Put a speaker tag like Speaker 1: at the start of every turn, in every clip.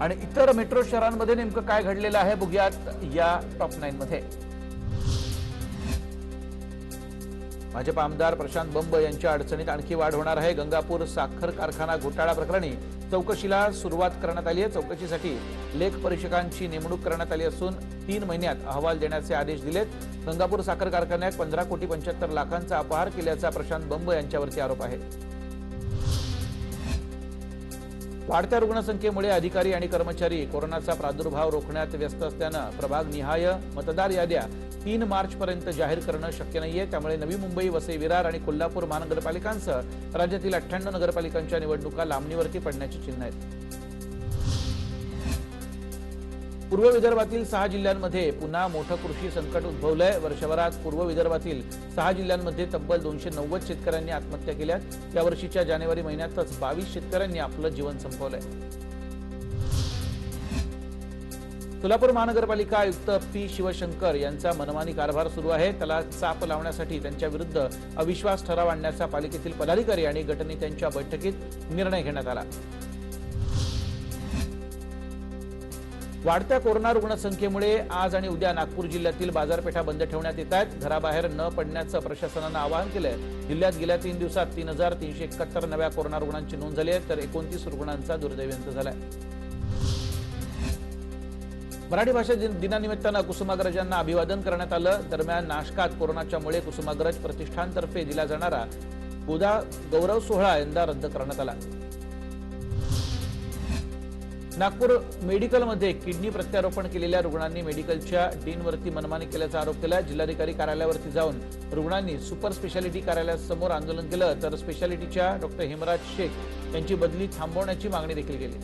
Speaker 1: आणि इतर मेट्रो शहरांमध्ये नेमकं काय घडलेलं आहे बघूयात या टॉप नाईन मध्ये. भाजप आमदार प्रशांत बंब यांच्या अडचणीत आणखी वाढ होणार आहे. गंगापूर साखर कारखाना घोटाळा प्रकरणी चौकशीला सुरुवात करण्यात आली आहे. चौकशीसाठी लेख परीक्षकांची नेमणूक करण्यात आली असून तीन महिन्यात अहवाल देण्याचे आदेश दिलेत. गंगापूर साखर कारखान्यात पंधरा कोटी पंच्याहत्तर लाखांचा अपहार केल्याचा प्रशांत बंब यांच्यावरती आरोप आहे. वाढत्या रुग्णसंख्येमुळे अधिकारी आणि कर्मचारी कोरोनाचा प्रादुर्भाव रोखण्यात व्यस्त असल्यानं प्रभागनिहाय मतदार याद्या तीन मार्चपर्यंत जाहीर करणं शक्य नाहीये. त्यामुळे नवी मुंबई वसई विरार आणि कोल्हापूर महानगरपालिकांसह राज्यातील अठ्ठ्याण्णव नगरपालिकांच्या निवडणुका लांबणीवरती पडण्याची चिन्ह आहेत. पूर्व विदर्भातील सहा जिल्ह्यांमध्ये पुन्हा मोठं कृषी संकट उद्भवलंय. वर्षभरात पूर्व विदर्भातील सहा जिल्ह्यांमध्ये तब्बल दोनशे नव्वद शेतकऱ्यांनी आत्महत्या केल्या यावर्षीच्या जानेवारी महिन्यातच बावीस शेतकऱ्यांनी आपलं जीवन संपवलंय. सोलापूर महानगरपालिका आयुक्त पी शिवशंकर यांचा मनमानी कारभार सुरू आहे. त्याला चाप लावण्यासाठी त्यांच्या विरुद्ध अविश्वास ठराव आणण्याचा पालिकेतील पदाधिकारी आणि गटनेत्यांच्या बैठकीत निर्णय घेण्यात आला. वाढत्या कोरोना रुग्णसंख्येमुळे आज आणि उद्या नागपूर जिल्ह्यातील बाजारपेठा बंद ठेवण्यात येत आहेत. घराबाहेर न पडण्याचं प्रशासनानं आवाहन केलंय. जिल्ह्यात गेल्या तीन दिवसात तीन हजार तीनशे एकाहत्तर नव्या कोरोना रुग्णांची नोंद झाली आहे तर एकोणतीस रुग्णांचा दुर्दैवी अंत झालाय. मराठी भाषा दिन- दिनानिमित्तानं कुसुमाग्रजांना अभिवादन करण्यात आलं. दरम्यान नाशकात कोरोनाच्यामुळे कुसुमाग्रज प्रतिष्ठानतर्फे दिला जाणारा गोदा गौरव सोहळा यंदा रद्द करण्यात आला. नागपूर मेडिकलमध्ये किडनी प्रत्यारोपण केलेल्या रुग्णांनी मेडिकलच्या डीनवरती मनमानी केल्याचा आरोप केला जिल्हाधिकारी कार्यालयावरती जाऊन रुग्णांनी सुपर स्पेशालिटी कार्यालयासमोर आंदोलन केलं तर स्पेशालिटीच्या डॉक्टर हेमराज शेख यांची बदली थांबवण्याची मागणी देखील केली.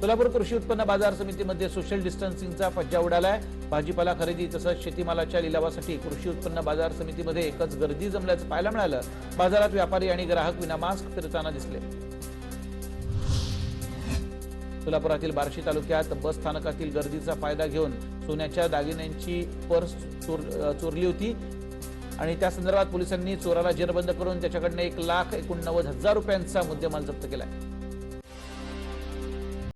Speaker 1: सोलापूर कृषी उत्पन्न बाजार समितीमध्ये सोशल डिस्टन्सिंगचा फज्जा उडालाय. भाजीपाला खरेदी तसंच शेतीमालाच्या लिलावासाठी कृषी उत्पन्न बाजार समितीमध्ये एकच गर्दी जमल्याचं पाहायला मिळालं. बाजारात व्यापारी आणि ग्राहक विना मास्क फिरताना दिसले. सोलापुरातील बार्शी तालुक्यात बस स्थानकातील गर्दीचा फायदा घेऊन सोन्याच्या दागिन्यांची पर्स चोर- चोरली होती. आणि त्या संदर्भात पोलिसांनी चोराला जेरबंद करून त्याच्याकडनं एक लाख एकोणनव्वद हजार रुपयांचा मुद्देमाल जप्त केला